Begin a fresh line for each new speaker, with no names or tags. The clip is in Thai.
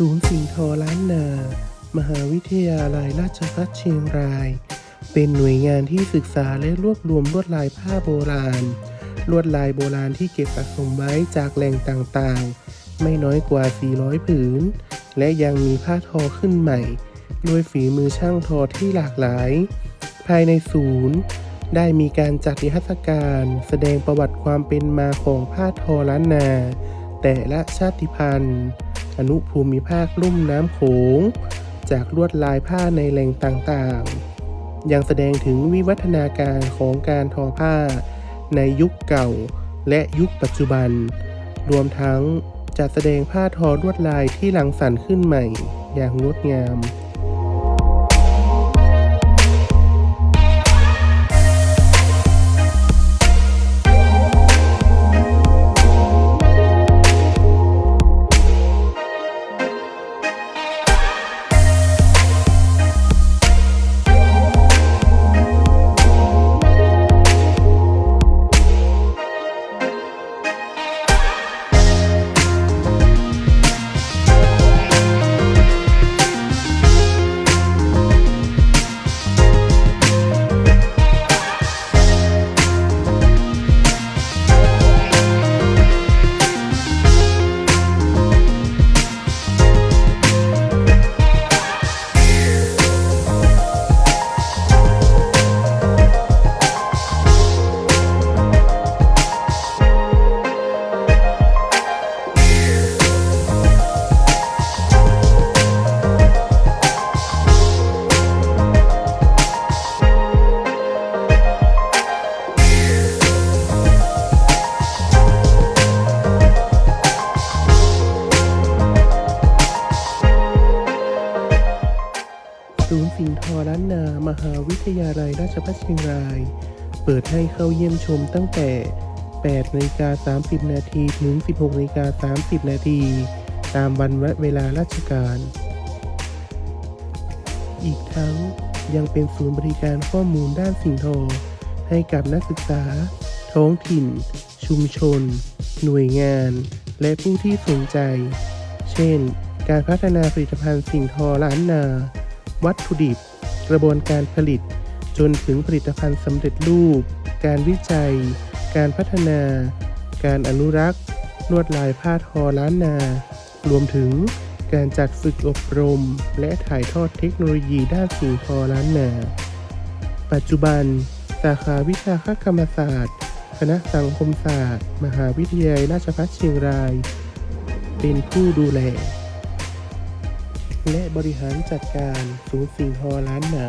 ศูนย์สิงทอล้านนา มหาวิทยาลัยราชภัฏเชียงราย เป็นหน่วยงานที่ศึกษาและรวบรวมลวดลายผ้าโบราณ ลวดลายโบราณที่เก็บสะสมไว้จากแหล่งต่างๆ ไม่น้อยกว่า 400 ผืน และยังมีผ้าทอขึ้นใหม่ ด้วยฝีมือช่างทอที่หลากหลาย ภายในศูนย์ได้มีการจัดนิทรรศการ แสดงประวัติความเป็นมาของผ้าทอล้านนา แต่ละชาติพันธุ์ อนุภูมิภาคลุ่มน้ำโขง จากลวดลายผ้าในแหล่งต่างๆ ยังแสดงถึงวิวัฒนาการของการทอผ้า ในยุคเก่าและยุคปัจจุบัน รวมทั้งจัดแสดงผ้าทอลวดลายที่หลังสรรค์ขึ้นใหม่อย่างงดงาม สิงห์ทอล้านนามหาวิทยาลัยราชภัฏเชียงราย เปิดให้เข้าเยี่ยมชมตั้งแต่ 8นาฬิกา30 นาทีถึง 16นาฬิกา30 นาทีตามวันและเวลาราชการ อีกทั้งยังเป็นศูนย์บริการข้อมูลด้านสิ่งทอ ให้กับนักศึกษา ท้องถิ่น ชุมชน หน่วยงาน และผู้ที่สนใจ เช่น การพัฒนาผลิตภัณฑ์สิ่งทอล้านนา วัตถุดิบ กระบวนการผลิต จนถึงผลิตภัณฑ์สำเร็จรูป การวิจัย การพัฒนา การอนุรักษ์ ลวดลายผ้าทอล้านนา รวมถึงการจัดฝึกอบรม และถ่ายทอดเทคโนโลยีด้านสิ่งทอล้านนา ปัจจุบัน สาขาวิชาคกรรมศาสตร์ คณะสังคมศาสตร์ มหาวิทยาลัยราชภัฏเชียงราย เป็นผู้ดูแล และบริหารจัดการศูนย์สิ่งทอล้านนา